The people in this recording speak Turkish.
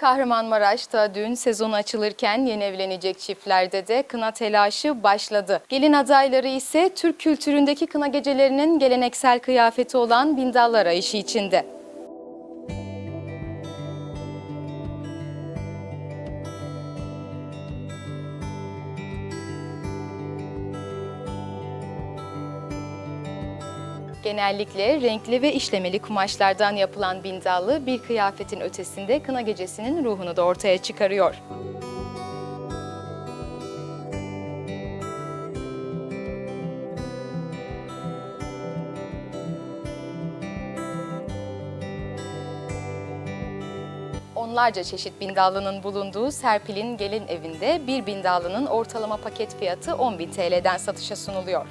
Kahramanmaraş'ta düğün sezonu açılırken yeni evlenecek çiftlerde de kına telaşı başladı. Gelin adayları ise Türk kültüründeki kına gecelerinin geleneksel kıyafeti olan bindallı arayışı içinde. Genellikle renkli ve işlemeli kumaşlardan yapılan bindallı bir kıyafetin ötesinde kına gecesinin ruhunu da ortaya çıkarıyor. Onlarca çeşit bindallının bulunduğu Serpil'in gelin evinde bir bindallının ortalama paket fiyatı 10.000 TL'den satışa sunuluyor.